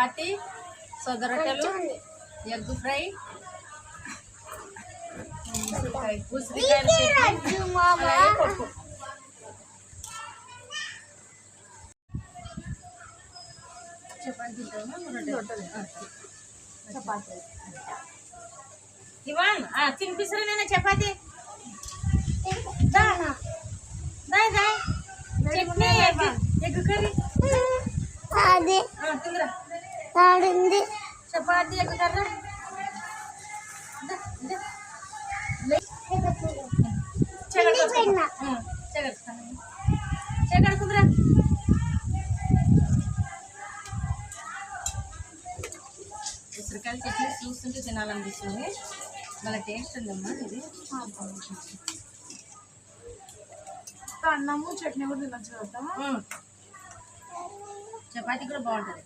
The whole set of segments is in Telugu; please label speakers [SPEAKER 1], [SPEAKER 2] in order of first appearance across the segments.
[SPEAKER 1] చపాతి సొదరొట్టెలు ఎగ్ ఫ్రై ఉసిరికాయల చట్నీ అలాగే పప్పు చపాతి తింటామా రొట్టెలు చపాతి ఇవాన్ తినిపిస్తారు నేను చపాతి దా దా దా చట్నీ ఎగ్ ఎగ్ కర్రీ
[SPEAKER 2] అది ఆడింది
[SPEAKER 1] చపాతి ఎగ్ కర్రీ? దా, దా. లే. చెగడు
[SPEAKER 2] తిన్నా.
[SPEAKER 1] చెగడు చెగడు కుదరా ఉసిరికాయల చట్నీ చూస్తుంటే తినాలనిపిస్తుంది. వాళ్ళ టేస్ట్ ఉందమ్మా ఇది.
[SPEAKER 3] అన్నము చట్నీ కూడా తినొచ్చు కదా.
[SPEAKER 1] చపాతి కూడా బాగుంటుంది.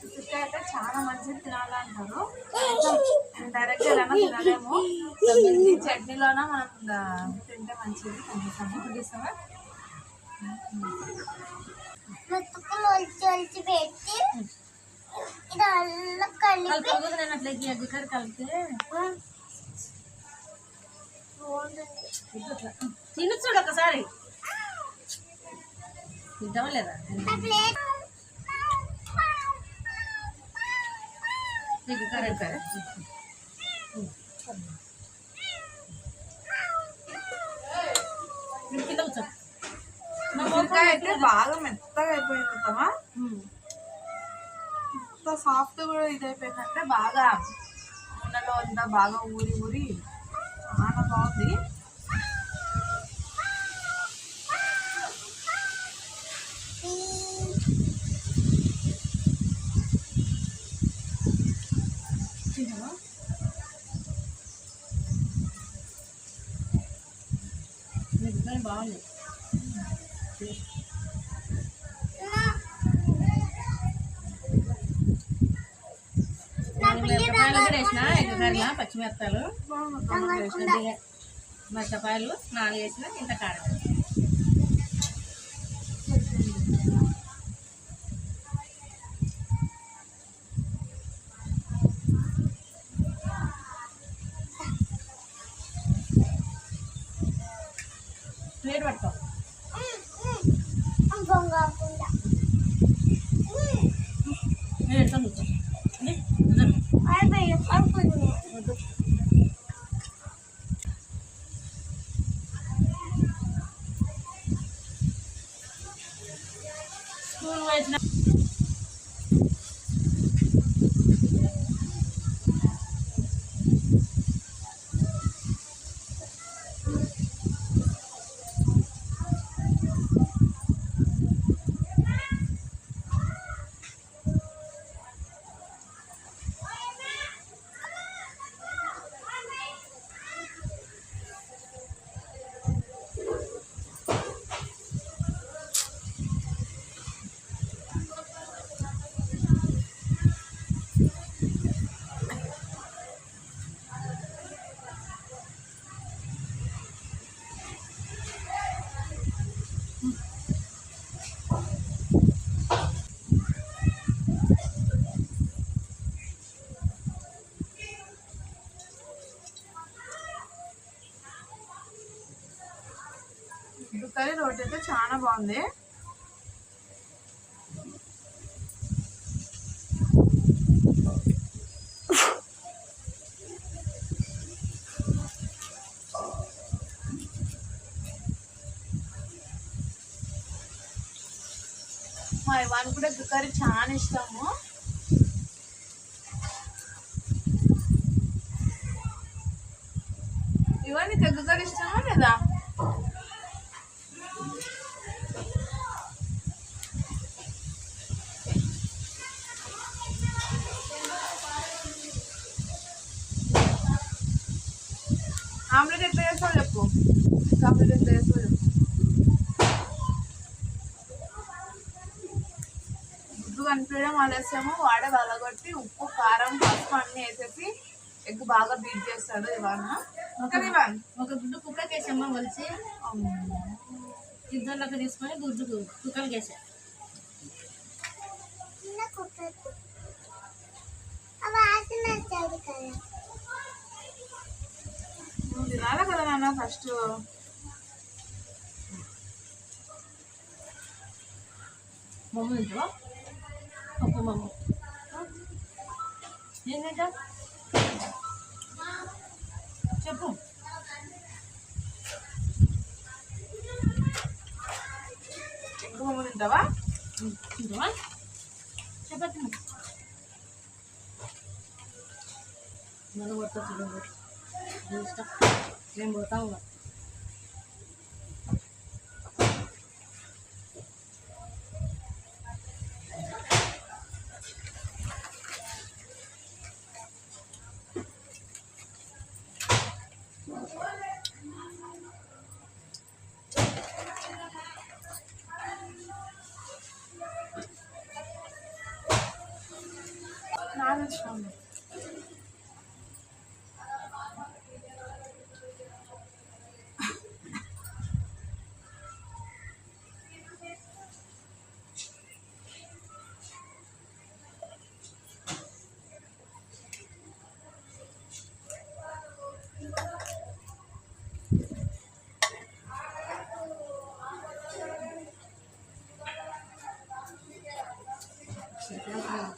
[SPEAKER 3] ఉసిరికాయ అయితే చాలా మంచిది తినాలంటారు. డైరెక్ట్ ఎలా తినలేము. చట్నీలోన మనం తింటే మంచిది కొంచెం
[SPEAKER 1] ఇస్తావా
[SPEAKER 2] మెతుకులు ఒలిచి ఒలిచి పెట్టి కలిపి
[SPEAKER 1] నేను కర్రీ కలిపితే తిను చూడు ఒకసారి. తింటావా లేదా?
[SPEAKER 2] నా ప్లేట్
[SPEAKER 1] ఎగ్ కర్రీ కర్రీ కింద కూర్చో.
[SPEAKER 3] అయితే బాగా మెత్తగా అయిపోయింది తమా ఎంత సాఫ్ట్ కూడా ఇది అయిపోయిందంటే బాగా నూనెలో అంతా బాగా ఊరి ఊరి చాలా బాగుంది
[SPEAKER 1] తిన్నావా ఎగ్ కర్రీ బాగుంది. మిరపకాయలు కూడా వేసిన? పచ్చిమిరపకాయలు? మిరపకాయలు. నాలుగు వేసిన ఇంత కారం ప్లేట్ పట్టుకో
[SPEAKER 2] బొంగకుండా
[SPEAKER 1] నేను ఎడతాను కూర్చో ఇది, ఇది.
[SPEAKER 2] అయిపోయి అనుకుంది
[SPEAKER 1] స్కూల్ వేసిన
[SPEAKER 3] కర్రీ రోటి అయితే చాలా బాగుంది. మా ఇవాన్ కూడా ఎగ్ చాలా ఇష్టము. ఆమ్లెట్ ఎట్లా చేస్తావు చెప్పు ఆమ్లెట్ ఎట్లా చేస్తావు చెప్పు గుడ్డు కనిపించడం ఆలస్యము వాడే వలగొట్టి ఉప్పు కారం పసుపు అన్నీ వేసేసి ఎగ్ బాగా బీట్ చేస్తాడు ఇవాన్ ఓకే ఇవాన్
[SPEAKER 1] ఒక గుడ్డు కుక్కకి వేసామ్మా వలిసి ఇద్దరులకు తీసుకొని గుడ్డు కుక్కలకి వేసా
[SPEAKER 2] చిన్న
[SPEAKER 3] తినాలి కదా నాన్న ఫస్ట్
[SPEAKER 1] మమ్మ తింటావా? ఒక మమ్మ. ఏం తింటా? చెప్పు.
[SPEAKER 3] ఎగ్ బొమ్మ తింటావా?
[SPEAKER 1] తింటావా? చెప్పచ్చు నన్ను కొడతా Yung butang
[SPEAKER 3] na.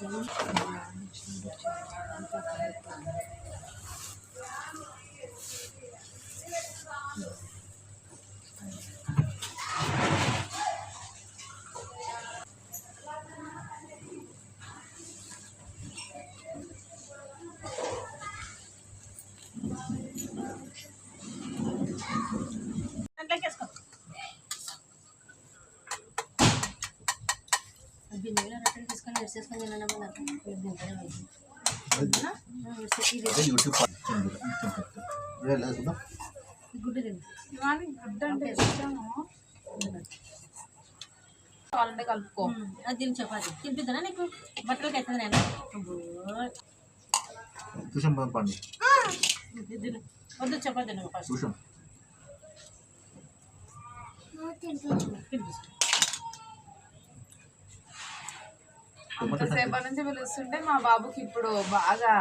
[SPEAKER 3] Deus. అంటే ఇష్టము కావాలంటే కలుపుకో
[SPEAKER 1] అది తిని చపాతి తినిపిద్దానా నీకు బట్టలకి అవుతుంది నేను అబ్బో.
[SPEAKER 4] చూసాం పండి
[SPEAKER 1] ఇది తిను. వద్దు చపాతి తిను ఫస్ట్
[SPEAKER 4] చూసాం
[SPEAKER 3] అంతసేపటి నుంచి పిలుస్తుంటే మా బాబుకి ఇప్పుడు బాగా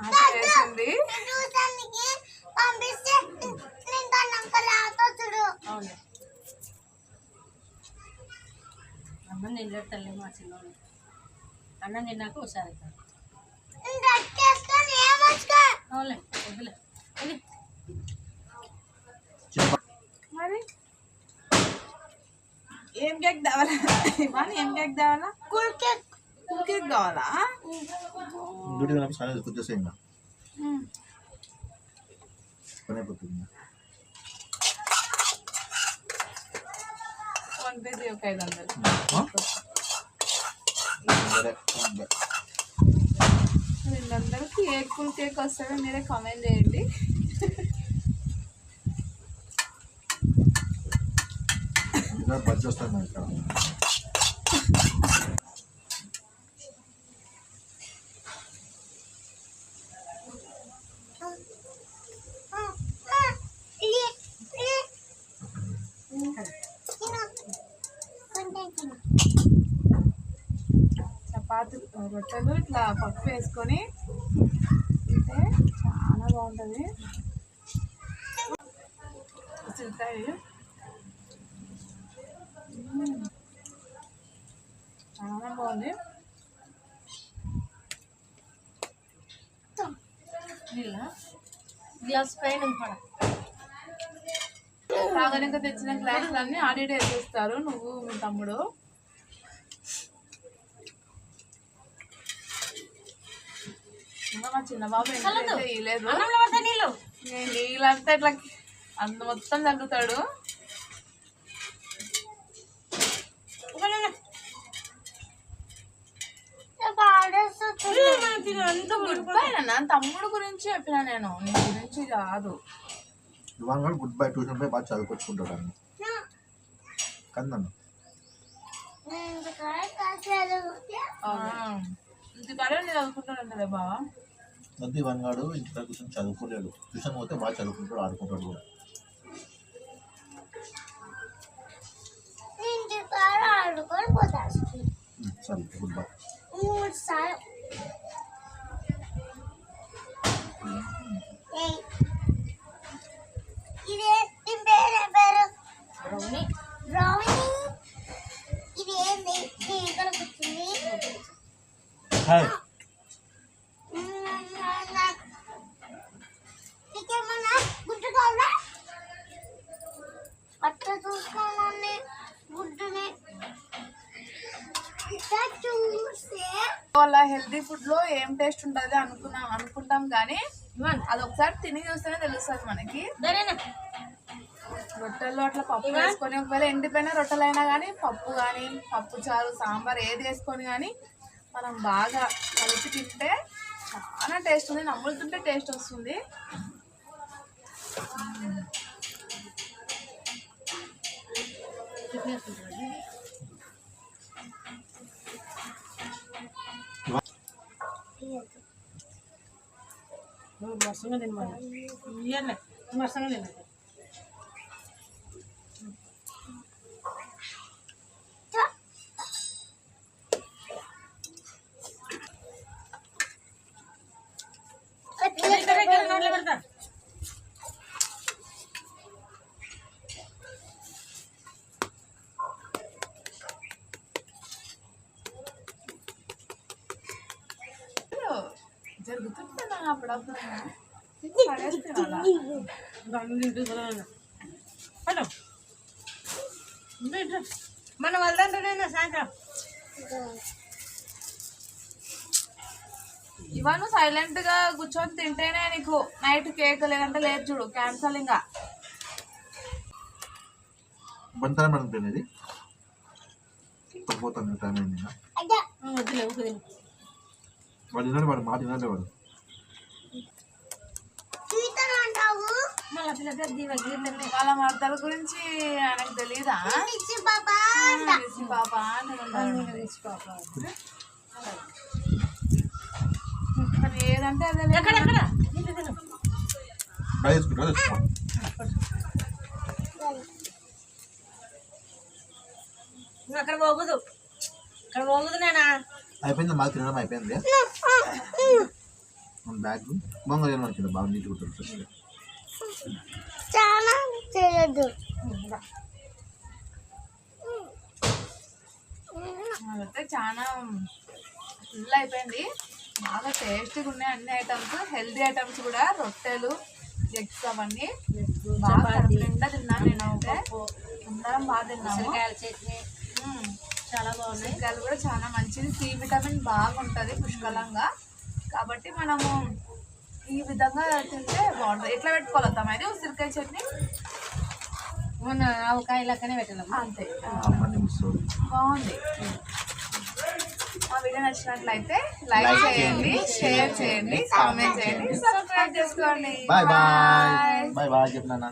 [SPEAKER 3] ఆశ వేసింది
[SPEAKER 1] అన్నం తల్లి మా చిన్నోడు. అన్నం తిన్నాక ఒకసారి అవుతాడు.
[SPEAKER 3] ఏం కేక్ కావాలా ఇవాన్ ఏం కేక్ కావాలా
[SPEAKER 2] కూల్ కేక్
[SPEAKER 3] కూల్ కేక్ కావాలా
[SPEAKER 4] డ్యూటీ వెళ్ళినప్పుడు స్నానం గుర్తు చేస్తే ఇంకా
[SPEAKER 3] మ్మ్.
[SPEAKER 4] పని అయిపోతుంది
[SPEAKER 3] ఫోన్ పే చేయి ఒక ఐదు వందలు
[SPEAKER 4] ఆ? సరే, ఓకే.
[SPEAKER 3] వీళ్ళందరికీ ఏ కూల్ కేక్ వస్తుందో మీరే కామెంట్ చేయండి
[SPEAKER 4] ఇంకా బజ్జి వస్తుంది మరి ఇక్కడ
[SPEAKER 3] చపాతి రొట్టెలు ఇట్లా పప్పు వేసుకొని తింటే చాలా బాగుంటుంది. ఉసిరికాయ. చాలా బాగుంది.
[SPEAKER 1] గ్లాస్ పైన పడ
[SPEAKER 3] తాగడానికి తెచ్చిన గ్లాసులన్నీ ఆడిట్ వేసేస్తారు నువ్వు మీ తమ్ముడు. ఇంకా మా చిన్న బాబు
[SPEAKER 1] చల్లదు.
[SPEAKER 3] ఏంటంటే ఇయలేదు
[SPEAKER 1] అన్నంలో పడతాయి నీళ్ళు.
[SPEAKER 3] నేను నీళ్ళంతా ఇట్లా అంత మొత్తం తగ్గుతాడు
[SPEAKER 2] నాకు ఆడేస్తుంది
[SPEAKER 1] అంత
[SPEAKER 3] గుడ్ బై. నా తమ్ముడు గురించి చెప్పిన నేను. నీ గురించి కాదు.
[SPEAKER 4] ఇవాళ గుడ్ బై ట్యూషన్ పోయి బాగా చదువుకొచ్చుకుంటాడు అన్న. కందన్న.
[SPEAKER 2] నేను కాదు కాదు
[SPEAKER 3] బావా.
[SPEAKER 4] వద్దు ఇవన్ గాడు ఇంటికాడ కూర్చొని చదువుకోలేడు. ట్యూషన్ పోతే బాగా చదువుకుంటాడు ఆడుకుంటాడు కూడా.
[SPEAKER 2] ఇంటి
[SPEAKER 4] సరే గుడ్ బై.
[SPEAKER 2] మూడు సార్లు. ఇదే పేరు పేరు
[SPEAKER 1] బ్రౌనీ
[SPEAKER 2] బ్రౌనీ ఇది ఏంది ఇక్కడ కూర్చుంది
[SPEAKER 3] వాళ్ళ హెల్తీ ఫుడ్లో ఏం టేస్ట్ ఉంటుంది అనుకున్నాం అనుకుంటాం కానీ అది ఒకసారి తిని చూస్తేనే తెలుస్తుంది మనకి. రొట్టెల్లో అట్లా పప్పు వేసుకొని ఒకవేళ ఎండిపోయిన రొట్టెలు అయినా కానీ పప్పు కానీ పప్పు చారు సాంబార్ ఏది వేసుకొని కానీ మనం బాగా కలిపి తింటే చాలా టేస్ట్ ఉంది. నమ్ములుతుంటే టేస్ట్ వస్తుంది.
[SPEAKER 1] మస్తుగా తినమని ఇయ్యలే మస్తుగా తిన నోట్లో పెడతా
[SPEAKER 3] జరుగుతుంది నాకు అప్పుడప్పుడు పడేస్తే అలా.
[SPEAKER 1] హలో. మన వల్లంటేనే సాయంత్రం?
[SPEAKER 3] ఇవాను సైలెంట్గా కూర్చొని తింటేనే నీకు నైట్ కేక్ లేదంటే లేదు చూడు క్యాన్సల్ ఇంకా.
[SPEAKER 4] బంతరం మేడం తినేది పోతాను టైం అయింది ఇంకా.
[SPEAKER 2] అదే
[SPEAKER 1] వద్దులే ఊపు తిను.
[SPEAKER 4] వాడు తినాలి వాడు మాట తినాలి వాడు
[SPEAKER 3] వాళ్ళ మర్దల గురించి ఆయనకు తెలిసి పాప. కానీ ఏదంటే
[SPEAKER 1] అక్కడ పోకూడదు. అక్కడ పోకూడదు నేనా
[SPEAKER 4] అయిపోయింది మాకు తినడం అయిపోయింది. బ్యాగ్. బొంగ తినడం బాగా నీట్గా ఉంటుంది
[SPEAKER 2] చాలా చేయదు
[SPEAKER 3] అయితే చాలా ఫుల్ అయిపోయింది. బాగా టేస్టీగా ఉన్నాయి అన్ని ఐటమ్స్. హెల్దీ ఐటమ్స్ కూడా రొట్టెలు ఎగ్స్ అవన్నీ. బాగా నిండా తిన్నాను నేనైతే. అందరం బాగా తిన్నాము.
[SPEAKER 1] ఉసిరికాయల చట్నీ. చాలా బాగున్నాయి
[SPEAKER 3] కూడా చాలా మంచిది. సి విటమిన్ బాగుంటుంది పుష్కలంగా. కాబట్టి మనము ఈ విధంగా తింటే బాగుంటుంది. ఎట్లా పెట్టుకోవాలి తమ ఇది ఉసిరికాయ చట్నీ?
[SPEAKER 1] మొన్న ఆవకాయ లెక్కనే పెట్టాలమ్మా
[SPEAKER 3] అంతే. బాగుంది. మా వీడియో నచ్చినట్లయితే లైక్ చేయండి
[SPEAKER 4] చేయండి,
[SPEAKER 3] షేర్ చేయండి కామెంట్ చేయండి సబ్స్క్రైబ్ చేసుకోండి.
[SPEAKER 4] Bye bye. బాయ్. బాయ్ చెప్పినా